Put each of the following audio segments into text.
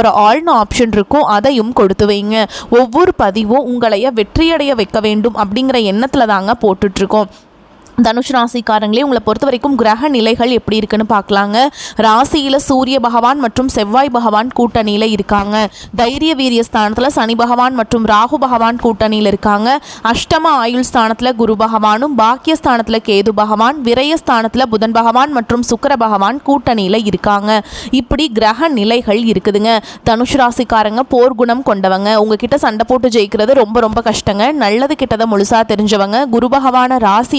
அப்புறம் ஆல்னு ஆப்ஷன் இருக்கும் அதையும் கொடுத்து வைங்க. ஒவ்வொரு பதிவும் உங்களைய வெற்றியடைய வைக்க வேண்டும் அப்படிங்கிற எண்ணத்தில் தாங்க போட்டுட்ருக்கோம் தனுஷ் ராசிக்காரங்களே உங்களை பொறுத்த வரைக்கும் கிரக நிலைகள் எப்படி இருக்குன்னு பார்க்கலாங்க. ராசியில் சூரிய பகவான் மற்றும் செவ்வாய் பகவான் கூட்டணியில் இருக்காங்க. தைரிய வீரிய ஸ்தானத்தில் சனி பகவான் மற்றும் ராகு பகவான் கூட்டணியில் இருக்காங்க. அஷ்டம ஆயுள் ஸ்தானத்தில் குரு பகவானும் பாக்கிய ஸ்தானத்தில் கேது பகவான் விரய ஸ்தானத்தில் புதன் பகவான் மற்றும் சுக்கர பகவான் கூட்டணியில் இருக்காங்க. இப்படி கிரக நிலைகள் இருக்குதுங்க. தனுஷ் ராசிக்காரங்க போர் குணம் கொண்டவங்க. உங்ககிட்ட சண்டை போட்டு ஜெயிக்கிறது ரொம்ப ரொம்ப கஷ்டங்க. நல்லது கிட்டதை முழுசாக தெரிஞ்சவங்க. குரு பகவான ராசி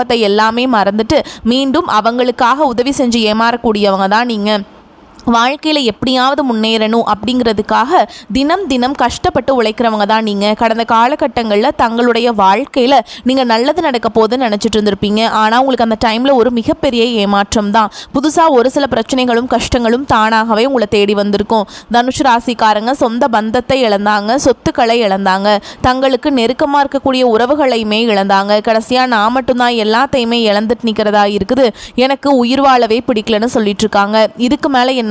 சமூகத்தை எல்லாமே மறந்துட்டு மீண்டும் அவங்களுக்காக உதவி செஞ்சு ஏமாறக்கூடியவங்க தான் நீங்கள் வாழ்க்கையில் எப்படியாவது முன்னேறணும் அப்படிங்கிறதுக்காக தினம் தினம் கஷ்டப்பட்டு உழைக்கிறவங்க தான் நீங்கள் கடந்த காலகட்டங்களில் தங்களுடைய வாழ்க்கையில் நீங்கள் நல்லது நடக்க போகுதுன்னு நினச்சிட்டு இருந்திருப்பீங்க. ஆனால் உங்களுக்கு அந்த டைமில் ஒரு மிகப்பெரிய ஏமாற்றம் தான். புதுசாக ஒரு சில பிரச்சனைகளும் கஷ்டங்களும் தானாகவே உங்களை தேடி வந்திருக்கும். தனுஷ் ராசிக்காரங்க சொந்த பந்தத்தை இழந்தாங்க சொத்துக்களை இழந்தாங்க. தங்களுக்கு நெருக்கமாக இருக்கக்கூடிய உறவுகளையுமே இழந்தாங்க. கடைசியாக நான் மட்டும்தான் எல்லாத்தையுமே இழந்துட்டு நிற்கிறதா இருக்குது. எனக்கு உயிர் வாழவே பிடிக்கலன்னு சொல்லிட்டு இருக்காங்க. இதுக்கு மேலே என்ன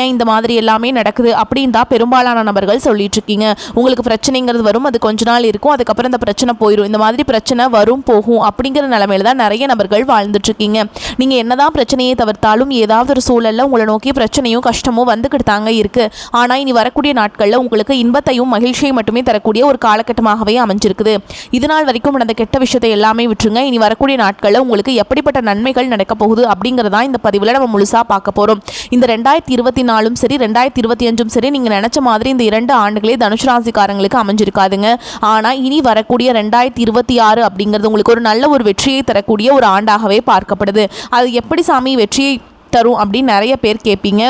ஏன் இந்த மாதிரி எல்லாமே நடக்குது அப்படின்னு தான் பெரும்பாலான நபர்கள் சொல்லிட்டு இருக்கீங்க உங்களுக்கு பிரச்சனைங்கிறது வரும் அது கொஞ்ச நாள் இருக்கும் அதுக்கப்புறம் இந்த பிரச்சனை போயிடும் இந்த மாதிரி பிரச்சனை வரும் போகும் அப்படிங்கிற நிலமையில தான் நிறைய நபர்கள் வாழ்ந்துட்டு இருக்கீங்க நீங்கள் என்னதான் பிரச்சனையை தவிர்த்தாலும் ஏதாவது ஒரு சூழல்ல உங்களை நோக்கி பிரச்சனையும் கஷ்டமும் வந்துக்கிட்டு தாங்க இருக்கு. ஆனால் இனி வரக்கூடிய நாட்களில் உங்களுக்கு இன்பத்தையும் மகிழ்ச்சியை மட்டுமே தரக்கூடிய ஒரு காலகட்டமாகவே அமைஞ்சிருக்குது. இது நாள் வரைக்கும் நடந்த கெட்ட விஷயத்தை எல்லாமே விட்டுருங்க. இனி வரக்கூடிய நாட்களில் உங்களுக்கு எப்படிப்பட்ட நன்மைகள் நடக்க போகுது அப்படிங்கிறதா இந்த பதிவில் நம்ம முழுசாக பார்க்க போகிறோம் இந்த ரெண்டாயிரத்தி இருபத்தி நாலும் சரி ரெண்டாயிரத்தி இருபத்தி அஞ்சும் சரி நீங்கள் நினச்ச மாதிரி இந்த இரண்டு ஆண்டுகளே தனுஷ் ராசிக்காரங்களுக்கு அமைஞ்சிருக்காதுங்க. ஆனால் இனி வரக்கூடிய ரெண்டாயிரத்தி இருபத்தி ஆறு அப்படிங்கிறது உங்களுக்கு ஒரு நல்ல ஒரு வெற்றியை தரக்கூடிய ஒரு ஆண்டாகவே பார்க்கப்படுது. அது எப்படி சாமி வெற்றியை தரும் அப்படின்னு நிறைய பேர் கேட்பீங்க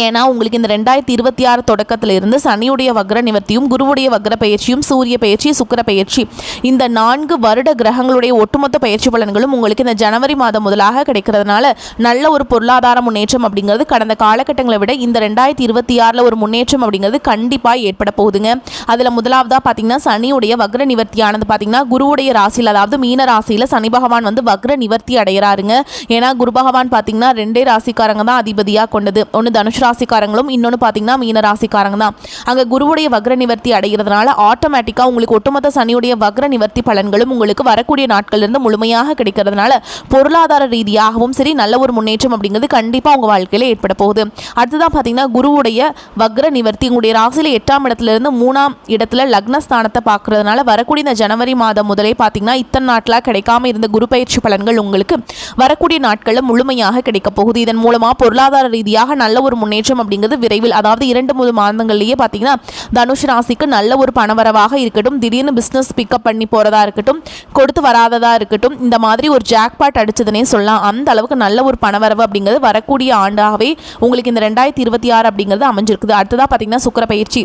ஏன்னா உங்களுக்கு இந்த ரெண்டாயிரத்தி இருபத்தி ஆறு தொடக்கத்தில் இருந்து சனியுடைய வக்ர நிவர்த்தியும் குருவுடைய வக்ர பயிற்சியும் சூரிய பயிற்சி சுக்கிர பயிற்சி இந்த நான்கு வருட கிரகங்களுடைய ஒட்டுமொத்த பயிற்சி பலன்களும் உங்களுக்கு இந்த ஜனவரி மாதம் முதலாக கிடைக்கிறதுனால நல்ல ஒரு பொருளாதார முன்னேற்றம் அப்படிங்கிறது கடந்த காலகட்டங்களை விட இந்த ரெண்டாயிரத்தி இருபத்தி ஆறில் ஒரு முன்னேற்றம் அப்படிங்கிறது கண்டிப்பாக ஏற்பட போகுதுங்க. அதில் முதலாவதாக பார்த்தீங்கன்னா சனியுடைய வக்ர நிவர்த்தியானது பார்த்தீங்கன்னா குருவுடைய ராசியில் அதாவது மீன ராசியில் சனி பகவான் வந்து வக்ர நிவர்த்தி அடைகிறாருங்க ஏன்னா குரு பகவான் பார்த்தீங்கன்னா ரெண்டே ராசிக்காரங்க தான் அதிபதியாக கொண்டது. ஒன்று தனுஷ் ராசிக்காரங்களும் இன்னொன்று பார்த்தீங்கன்னா மீன ராசிக்காரங்க தான். அங்கே குருவுடைய வக்ர நிவர்த்தி அடைகிறதுனால ஆட்டோமேட்டிக்காக உங்களுக்கு ஒட்டுமொத்த சனியுடைய வக்ர நிவர்த்தி பலன்களும் உங்களுக்கு வரக்கூடிய நாட்கள்லேருந்து முழுமையாக கிடைக்கிறதுனால பொருளாதார ரீதியாகவும் சரி நல்ல ஒரு முன்னேற்றம் அப்படிங்கிறது கண்டிப்பாக உங்கள் வாழ்க்கையில் ஏற்பட போகுது. அடுத்ததான் பார்த்தீங்கன்னா குருவுடைய வக்ர நிவர்த்தி உங்களுடைய ராசியில் எட்டாம் இடத்துல இருந்து மூணாம் இடத்துல லக்னஸ்தானத்தை பார்க்கறதுனால வரக்கூடிய இந்த ஜனவரி மாதம் முதலே பார்த்தீங்கன்னா இத்தனை நாட்களாக கிடைக்காம இருந்த குரு பயிற்சி பலன்கள் உங்களுக்கு வரக்கூடிய நாட்களில் முழுமையாக கிடைக்க போகுது. இதன் மூலமாக பொருளாதார ரீதியாக நல்ல ஒரு முன்னேற்றம் அப்படிங்கிறது விரைவில் அதாவது இரண்டு மூணு மாதங்கள்லேயே பார்த்தீங்கன்னா தனுஷ் ராசிக்கு நல்ல ஒரு பணவரவாக இருக்கட்டும் திடீர்னு பிஸ்னஸ் பிக்கப் பண்ணி போகிறதா இருக்கட்டும் கொடுத்து வராததா இருக்கட்டும் இந்த மாதிரி ஒரு ஜாக்பாட் அடிச்சதுனே சொல்லலாம். அந்த அளவுக்கு நல்ல ஒரு பணவரவு அப்படிங்கிறது வரக்கூடிய ஆண்டாகவே உங்களுக்கு இந்த ரெண்டாயிரத்தி இருபத்தி ஆறு அப்படிங்கிறது அமைஞ்சிருக்குது. அடுத்ததாக பார்த்தீங்கன்னா சுக்கர பயிற்சி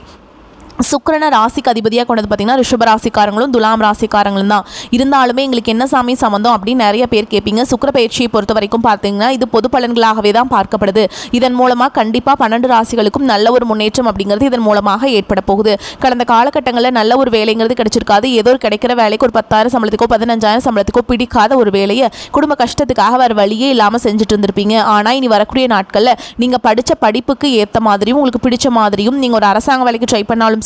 சுக்கரனை ராசிக்கு அதிபதியாக கொண்டது பார்த்தீங்கன்னா ரிஷப ராசிக்காரங்களும் துலாம் ராசிக்காரங்களும் தான். இருந்தாலுமே எங்களுக்கு என்ன சாமி சம்மந்தம் அப்படின்னு நிறைய பேர் கேட்பீங்க. சுக்கிர பயிற்சியை பொறுத்த வரைக்கும் பார்த்தீங்கன்னா இது பொது பலன்களாகவே தான் பார்க்கப்படுது. இதன் மூலமாக கண்டிப்பாக பன்னெண்டு ராசிகளுக்கும் நல்ல ஒரு முன்னேற்றம் அப்படிங்கிறது இதன் மூலமாக ஏற்பட போகுது. கடந்த காலகட்டங்களில் நல்ல ஒரு வேலைங்கிறது கிடைச்சிருக்காது. ஏதோ ஒரு கிடைக்கிற வேலைக்கு ஒரு பத்தாயிரம் சம்பளத்துக்கோ பதினஞ்சாயிரம் சம்பளத்துக்கோ பிடிக்காத ஒரு வேலையை குடும்ப கஷ்டத்துக்காக வேறு வழியே இல்லாமல் செஞ்சுட்டு இருந்திருப்பீங்க. ஆனால் இனி வரக்கூடிய நாட்களில் நீங்கள் படித்த படிப்புக்கு ஏற்ற மாதிரியும் உங்களுக்கு பிடிச்ச மாதிரியும் நீங்கள் ஒரு அரசாங்க வேலைக்கு ட்ரை பண்ணாலும்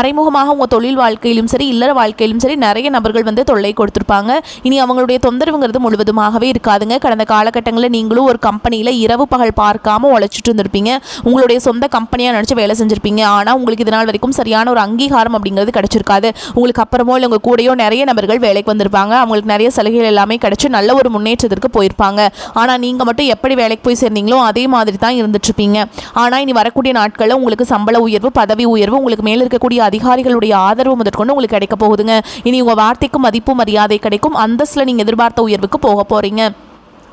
மறைமுகமாக உங்கள் தொழில் வாழ்க்கையிலும் சரி இல்லற வாழ்க்கையிலும் சரி நிறைய நபர்கள் வந்து தொல்லை கொடுத்துருப்பாங்க. இனி அவங்களுடைய தொந்தரவுங்கிறது முழுவதுமாகவே இருக்காதுங்க. கடந்த காலகட்டங்களில் நீங்களும் ஒரு கம்பெனியில் இரவு பகல் பார்க்காம உழைச்சிட்டு இருந்திருப்பீங்க. உங்களுடைய சொந்த கம்பெனியாக நினச்சி வேலை செஞ்சுருப்பீங்க. ஆனால் உங்களுக்கு இது நாள் வரைக்கும் சரியான ஒரு அங்கீகாரம் அப்படிங்கிறது கிடச்சிருக்காது. உங்களுக்கு அப்புறமோ இல்லை உங்கள் கூடயோ நிறைய நபர்கள் வேலைக்கு வந்திருப்பாங்க. அவங்களுக்கு நிறைய சலுகைகள் எல்லாமே கிடச்சி நல்ல ஒரு முன்னேற்றத்திற்கு போயிருப்பாங்க. ஆனால் நீங்கள் மட்டும் எப்படி வேலைக்கு போய் சேர்ந்தீங்களோ அதே மாதிரி தான் இருந்துட்டுருப்பீங்க ஆனால் இனி வரக்கூடிய நாட்களில் உங்களுக்கு சம்பள உயர்வு பதவி உயர்வு உங்களுக்கு மேலே இருக்கக்கூடிய அதிகாரிகளுடைய ஆதரவு முதற்கொண்டு உங்களுக்கு கிடைக்க போகுதுங்க. இனி உங்கள் வார்த்தைக்கு மதிப்பு மரியாதை கிடைக்கும். அந்தஸ்தில் நீங்கள் எதிர்பார்த்த உயர்வுக்கு போக போகிறீங்க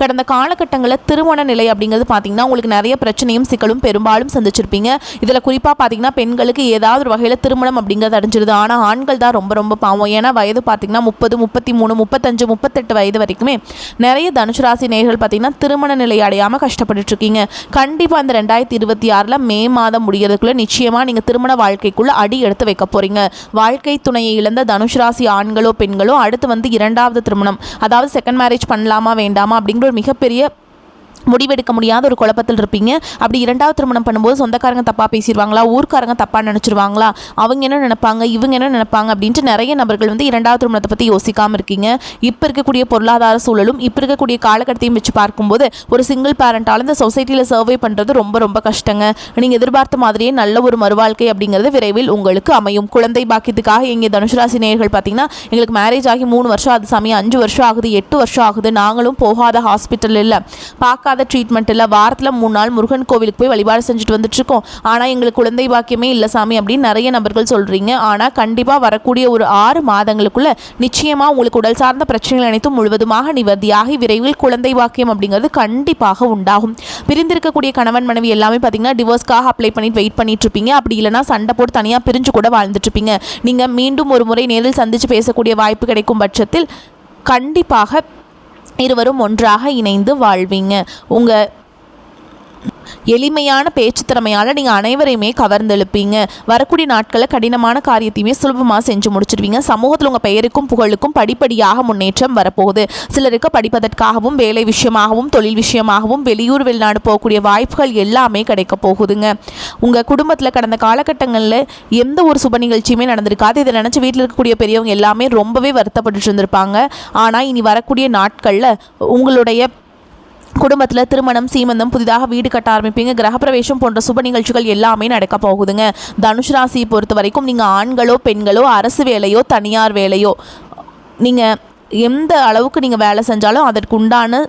கடந்த காலகட்டங்களில் திருமண நிலை அப்படிங்கிறது பார்த்தீங்கன்னா உங்களுக்கு நிறைய பிரச்சனையும் சிக்கலும் பெரும்பாலும் சந்திச்சிருப்பீங்க. இதில் குறிப்பாக பார்த்தீங்கன்னா பெண்களுக்கு ஏதாவது ஒரு வகையில் திருமணம் அப்படிங்கிறது அடைஞ்சிருது. ஆனால் ஆண்கள் தான் ரொம்ப ரொம்ப பாவம். ஏன்னா வயது பார்த்தீங்கன்னா முப்பது முப்பத்தி மூணு முப்பத்தஞ்சு முப்பத்தெட்டு வயது வரைக்குமே நிறைய தனுசு ராசி நேர்கள் பார்த்தீங்கன்னா திருமண நிலை அடையாமல் கஷ்டப்பட்டுட்டு இருக்கீங்க கண்டிப்பாக அந்த ரெண்டாயிரத்தி இருபத்தி ஆறில் மே மாதம் முடிகிறதுக்குள்ளே நிச்சயமாக நீங்கள் திருமண வாழ்க்கைக்குள்ளே அடி எடுத்து வைக்க போகிறீங்க வாழ்க்கை துணையை இழந்த தனுஷ் ராசி ஆண்களோ பெண்களோ அடுத்து வந்து இரண்டாவது திருமணம். அதாவது செகண்ட் மேரேஜ் பண்ணலாமா வேண்டாமா அப்படிங்கிற ஒரு மிகப்பெரிய முடிவெடுக்க முடியாத ஒரு குழப்பத்தில் இருப்பீங்க. அப்படி இரண்டாவது திருமணம் பண்ணும்போது சொந்தக்காரங்க தப்பாக பேசிடுவாங்களா ஊர்க்காரங்க தப்பாக நினச்சிருவாங்களா? அவங்க என்ன நினைப்பாங்க? இவங்க என்ன நினைப்பாங்க? அப்படின்ட்டு நிறைய நபர்கள் வந்து இரண்டாவது திருமணத்தை பற்றி யோசிக்காமல் இருக்கீங்க. இப்போ இருக்கக்கூடிய பொருளாதார சூழலும் இப்போ இருக்கக்கூடிய காலகட்டத்தையும் வச்சு பார்க்கும்போது ஒரு சிங்கிள் பேரண்டால் இந்த சொசைட்டியில் சர்வே பண்ணுறது ரொம்ப ரொம்ப கஷ்டங்க. நீங்கள் எதிர்பார்த்த மாதிரியே நல்ல ஒரு மறுவாழ்க்கை அப்படிங்கிறது விரைவில் உங்களுக்கு அமையும். குழந்தை பாக்கியத்துக்காக எங்கள் தனுஷராசி நேயர்கள் பார்த்தீங்கன்னா எங்களுக்கு மேரேஜ் ஆகி மூணு வருஷம் அது சமயம் அஞ்சு வருஷம் ஆகுது எட்டு வருஷம் ஆகுது. நாங்களும் போகாத ஹாஸ்பிட்டல் இல்லை. பார்க்காத ட்ரீட்மெண்ட் இல்லை. வாரத்தில் மூணு நாள் முருகன் கோவிலுக்கு போய் வழிபாடு செஞ்சுட்டு வந்துட்டுருக்கோம். ஆனால் எங்களுக்கு குழந்தை பாக்கியமே இல்லை சாமி அப்படின்னு நிறைய நபர்கள் சொல்கிறீங்க ஆனால் கண்டிப்பாக வரக்கூடிய ஒரு ஆறு மாதங்களுக்குள்ள நிச்சயமாக உங்களுக்கு உடல் சார்ந்த பிரச்சனைகள் அனைத்தும் முழுவதுமாக நிவர்த்தியாகி விரைவில் குழந்தை பாக்கியம் அப்படிங்கிறது கண்டிப்பாக உண்டாகும். பிரிந்திருக்கக்கூடிய கணவன் மனைவி எல்லாமே பார்த்தீங்கன்னா டிவோர்ஸ்க்காக அப்ளை பண்ணிட்டு வெயிட் பண்ணிட்டு இருப்பீங்க அப்படி இல்லைனா சண்டை போட்டு தனியாக பிரிஞ்சு கூட வாழ்ந்துட்டு இருப்பீங்க நீங்கள் மீண்டும் ஒரு முறை நேரில் சந்தித்து பேசக்கூடிய வாய்ப்பு கிடைக்கும் பட்சத்தில் கண்டிப்பாக இருவரும் ஒன்றாக இணைந்து வாழ்வீங்க. உங்கள் எளிமையான பேச்சு திறமையால் நீங்கள் அனைவரையுமே கவர்ந்தெழுப்பீங்க. வரக்கூடிய நாட்களில் கடினமான காரியத்தையுமே சுலபமாக செஞ்சு முடிச்சிருவீங்க சமூகத்தில் உங்கள் பெயருக்கும் புகழுக்கும் படிப்படியாக முன்னேற்றம் வரப்போகுது. சிலருக்கு படிப்பதற்காகவும் வேலை விஷயமாகவும் தொழில் விஷயமாகவும் வெளியூர் வெளிநாடு போகக்கூடிய வாய்ப்புகள் எல்லாமே கிடைக்க போகுதுங்க. உங்கள் குடும்பத்தில் கடந்த காலகட்டங்களில் எந்த ஒரு சுப நிகழ்ச்சியுமே நடந்திருக்காது. இதை நினச்சி வீட்டில் இருக்கக்கூடிய பெரியவங்க எல்லாமே ரொம்பவே வருத்தப்பட்டு இருந்திருப்பாங்க. ஆனால் இனி வரக்கூடிய நாட்களில் உங்களுடைய குடும்பத்தில் திருமணம் சீமந்தம் புதிதாக வீடு கட்ட ஆரம்பிப்பீங்க. கிரகப்பிரவேசம் போன்ற சுப நிகழ்ச்சிகள் எல்லாமே நடக்க போகுதுங்க. தனுஷ் ராசியை பொறுத்த வரைக்கும் நீங்கள் ஆண்களோ பெண்களோ அரசு வேலையோ தனியார் வேலையோ நீங்கள் எந்த அளவுக்கு நீங்கள் வேலை செஞ்சாலும் அதற்கு உண்டான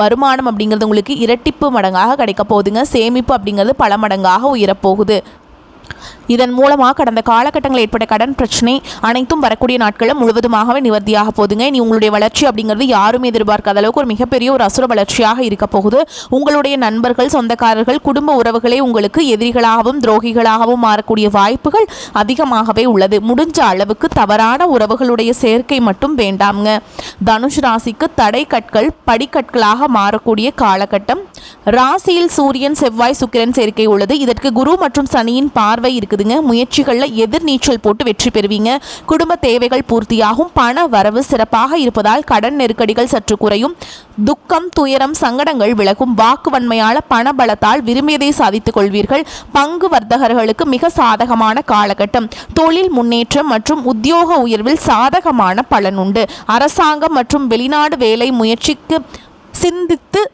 வருமானம் அப்படிங்கிறது உங்களுக்கு இரட்டிப்பு மடங்காக கிடைக்க போகுதுங்க. சேமிப்பு அப்படிங்கிறது பல மடங்காக உயரப்போகுது இதன் மூலமாக கடந்த காலகட்டங்களில் ஏற்பட்ட கடன் பிரச்சனை அனைத்தும் வரக்கூடிய நாட்களில் முழுவதுமாகவே நிவர்த்தியாக போதுங்க இனி உங்களுடைய வளர்ச்சி அப்படிங்கிறது யாரும் எதிர்பார்க்காத அளவுக்கு ஒரு மிகப்பெரிய ஒரு அசுர வளர்ச்சியாக இருக்க போகுது. உங்களுடைய நண்பர்கள் சொந்தக்காரர்கள் குடும்ப உறவுகளே உங்களுக்கு எதிரிகளாகவும் துரோகிகளாகவும் மாறக்கூடிய வாய்ப்புகள் அதிகமாகவே உள்ளது. முடிஞ்ச அளவுக்கு தவறான உறவுகளுடைய சேர்க்கை மட்டும் வேண்டாம்ங்க. தனுஷ் ராசிக்கு தடை கற்கள் படிக்கற்களாக மாறக்கூடிய காலகட்டம். ராசியில் சூரியன் செவ்வாய் சுக்கிரன் சேர்க்கை உள்ளது. இதற்கு குரு மற்றும் சனியின் பார்வை இருக்குதுங்க. முயற்சிகளில் எதிர்நீச்சல் போட்டு வெற்றி பெறுவீங்க. குடும்ப தேவைகள் பூர்த்தியாகும். பண வரவு சிறப்பாக இருப்பதால் கடன் நெருக்கடிகள் சற்று குறையும். துக்கம் துயரம் சங்கடங்கள் விலகும். வாக்கு வன்மையால பண பலத்தால் விரும்பியதை சாதித்துக் கொள்வீர்கள். பங்கு வர்த்தகர்களுக்கு மிக சாதகமான காலகட்டம். தொழில் முன்னேற்றம் மற்றும் உத்தியோக உயர்வில் சாதகமான பலன் உண்டு. அரசாங்கம் மற்றும் வெளிநாடு வேலை முயற்சிக்கு சிந்தித்து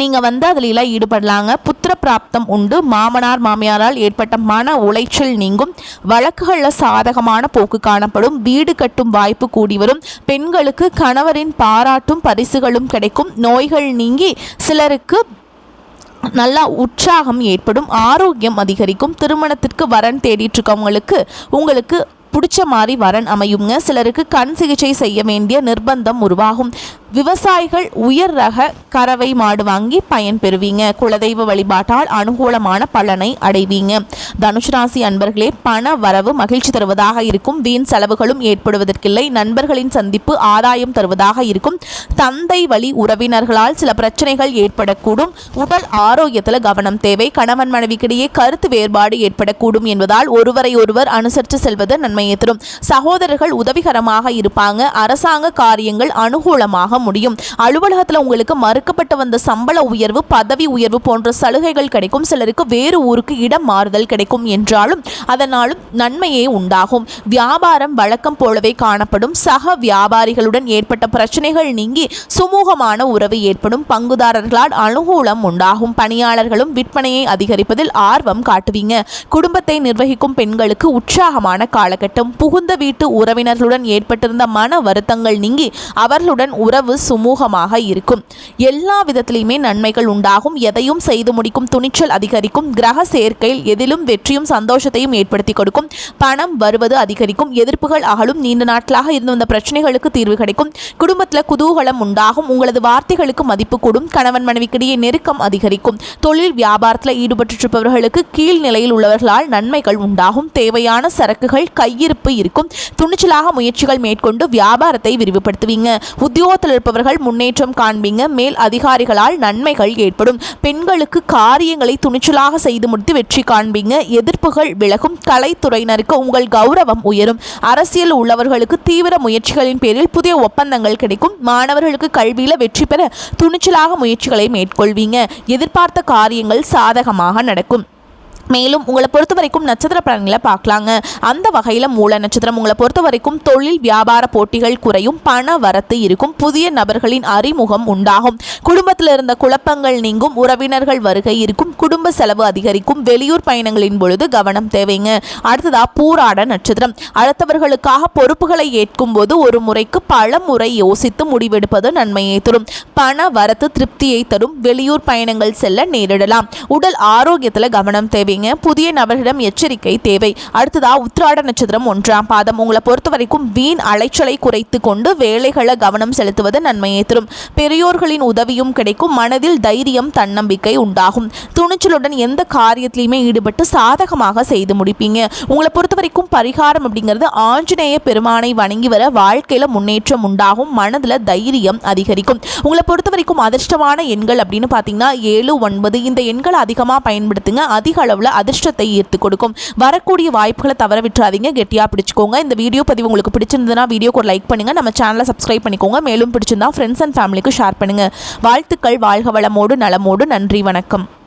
நீங்கள் வந்து அதிலெல்லாம் ஈடுபடலாங்க. புத்திர பிராப்தம் உண்டு. மாமனார் மாமியாரால் ஏற்பட்ட மன உளைச்சல் நீங்கும். வழக்குகளில் சாதகமான போக்கு காணப்படும். வீடு கட்டும் வாய்ப்பு கூடி வரும். பெண்களுக்கு கணவரின் பாராட்டும் பரிசுகளும் கிடைக்கும். நோய்கள் நீங்கி சிலருக்கு நல்லா உற்சாகம் ஏற்படும். ஆரோக்கியம் அதிகரிக்கும். திருமணத்திற்கு வரன் தேடிட்டு இருக்கவங்களுக்கு உங்களுக்கு பிடிச்ச மாதிரி வரன் அமையுங்க சிலருக்கு கண் சிகிச்சை செய்ய வேண்டிய நிர்பந்தம் உருவாகும். விவசாயிகள் உயர் ரக கறவை மாடு வாங்கி பயன் பெறுவீங்க. குலதெய்வ வழிபாட்டால் அனுகூலமான பலனை அடைவீங்க. தனுஷ் ராசி அன்பர்களே பண வரவு மகிழ்ச்சி தருவதாக இருக்கும். வீண் செலவுகளும் ஏற்படுவதற்கில்லை. நண்பர்களின் சந்திப்பு ஆதாயம் தருவதாக இருக்கும். தந்தை வழி உறவினர்களால் சில பிரச்சனைகள் ஏற்படக்கூடும். உடல் ஆரோக்கியத்தில் கவனம் தேவை. கணவன் மனைவிக்கிடையே கருத்து வேறுபாடு ஏற்படக்கூடும் என்பதால் ஒருவரை ஒருவர் அனுசரித்து செல்வது நன்மை. சமயத்திலும் சகோதரர்கள் உதவிகரமாக இருப்பாங்க. அரசாங்க காரியங்கள் அனுகூலமாக முடியும். அலுவலகத்தில் உங்களுக்கு மறுக்கப்பட்டு வந்த சம்பள உயர்வு பதவி உயர்வு போன்ற சலுகைகள் கிடைக்கும். சிலருக்கு வேறு ஊருக்கு இடம் மாறுதல் கிடைக்கும் என்றாலும் அதனாலும் நன்மையே உண்டாகும். வியாபாரம் வழக்கம் போலவே காணப்படும். சக வியாபாரிகளுடன் ஏற்பட்ட பிரச்சனைகள் நீங்கி சுமூகமான உறவு ஏற்படும். பங்குதாரர்களால் அனுகூலம் உண்டாகும். பணியாளர்களும் விற்பனையை அதிகரிப்பதில் ஆர்வம் காட்டுவீங்க. குடும்பத்தை நிர்வகிக்கும் பெண்களுக்கு உற்சாகமான காலகட்டம் புகுந்த வீட்டு உறவினர்களுடன் ஏற்பட்டிருந்த மன வருத்தங்கள் நீங்கி அவர்களுடன் உறவு சுமூகமாக இருக்கும். எல்லா விதத்திலையுமே நன்மைகள் உண்டாகும். எதையும் செய்து முடிக்கும் துணிச்சல் அதிகரிக்கும். கிரக சேர்க்கையில் எதிலும் வெற்றியும் சந்தோஷத்தையும் ஏற்படுத்தி கொடுக்கும். பணம் வருவது அதிகரிக்கும். எதிர்ப்புகள் அகலும். நீண்ட நாட்களாக இருந்து வந்த பிரச்சனைகளுக்கு தீர்வு கிடைக்கும். குடும்பத்தில் குதூகலம் உண்டாகும். உங்களது வார்த்தைகளுக்கு மதிப்பு கூடும். கணவன் மனைவிக்கிடையே நெருக்கம் அதிகரிக்கும். தொழில் வியாபாரத்தில் ஈடுபட்டிருப்பவர்களுக்கு கீழ் நிலையில் உள்ளவர்களால் நன்மைகள் உண்டாகும். தேவையான சரக்குகள் கையில் கையிருப்பு இருக்கும். துணிச்சலாக முயற்சிகள் மேற்கொண்டு வியாபாரத்தை விரிவுபடுத்துவீங்க. உத்தியோகத்தில் இருப்பவர்கள் முன்னேற்றம் காண்பீங்க. மேல் அதிகாரிகளால் நன்மைகள் ஏற்படும். பெண்களுக்கு காரியங்களை துணிச்சலாக செய்து முடித்து வெற்றி காண்பீங்க. எதிர்ப்புகள் விலகும். கலைத்துறையினருக்கு உங்கள் கௌரவம் உயரும். அரசியல் உள்ளவர்களுக்கு தீவிர முயற்சிகளின் பேரில் புதிய ஒப்பந்தங்கள் கிடைக்கும். மாணவர்களுக்கு கல்வியில் வெற்றி பெற துணிச்சலாக முயற்சிகளை மேற்கொள்வீங்க. எதிர்பார்த்த காரியங்கள் சாதகமாக நடக்கும். மேலும் உங்களை பொறுத்த வரைக்கும் நட்சத்திர பலன்களை பார்க்கலாங்க. அந்த வகையில் மூல நட்சத்திரம் உங்களை பொறுத்த வரைக்கும் தொழில் வியாபார போட்டிகள் குறையும் பண வரத்து இருக்கும் புதிய நபர்களின் அறிமுகம் உண்டாகும். குடும்பத்தில் இருந்த குழப்பங்கள் நீங்கும் உறவினர்கள் வருகை இருக்கும் குடும்ப செலவு அதிகரிக்கும் வெளியூர் பயணங்களின் பொழுது கவனம் தேவைங்க. அடுத்ததா பூராட நட்சத்திரம். அடுத்தவர்களுக்காக பொறுப்புகளை ஏற்கும் போது ஒரு முறைக்கு பல முறை யோசித்து முடிவெடுப்பது நன்மையை தரும். பண வரத்து திருப்தியை தரும். வெளியூர் பயணங்கள் செல்ல நேரிடலாம். உடல் ஆரோக்கியத்தில் கவனம் தேவை. செய்வீங்க புதிய நபர்களிடம் எச்சரிக்கை தேவை. அடுத்ததா உத்திராட நட்சத்திரம் ஒன்றாம் பாதம். உங்களை பொறுத்த வரைக்கும் வீண் அலைச்சலை குறைத்து கொண்டு வேலைகளை கவனம் செலுத்துவது நன்மையை தரும். பெரியோர்களின் உதவியும் கிடைக்கும். மனதில் தைரியம் தன்னம்பிக்கை உண்டாகும். துணிச்சலுடன் எந்த காரியத்திலையுமே ஈடுபட்டு சாதகமாக செய்து முடிப்பீங்க. உங்களை பொறுத்த வரைக்கும் பரிகாரம் அப்படிங்கிறது ஆஞ்சநேய பெருமானை வணங்கி வர வாழ்க்கையில முன்னேற்றம் உண்டாகும். மனதில் தைரியம் அதிகரிக்கும். உங்களை பொறுத்த வரைக்கும் அதிர்ஷ்டமான எண்கள் அப்படின்னு பார்த்தீங்கன்னா ஏழு ஒன்பது. இந்த எண்களை அதிகமாக பயன்படுத்துங்க. அதிக அளவில் அதிர்ஷ்டத்தை ஈர்த்து கொடுக்கும். வரக்கூடிய வாய்ப்புகளை தவற விட்டுறாதீங்க கெட்டியாக பிடிச்சிக்கோங்க. இந்த வீடியோ பதிவு உங்களுக்கு பிடிச்சிருந்ததுன்னா வீடியோக்கு ஒரு லைக் பண்ணுங்கள் நம்ம சேனலை சப்ஸ்கிரைப் பண்ணிக்கோங்க. மேலும் பிடிச்சிருந்தா ஃப்ரெண்ட்ஸ் அண்ட் ஃபேமிலிக்கு ஷேர் பண்ணுங்கள் வாழ்த்துக்கள். வாழ்க வளமோடு நலமோடு. நன்றி. வணக்கம்.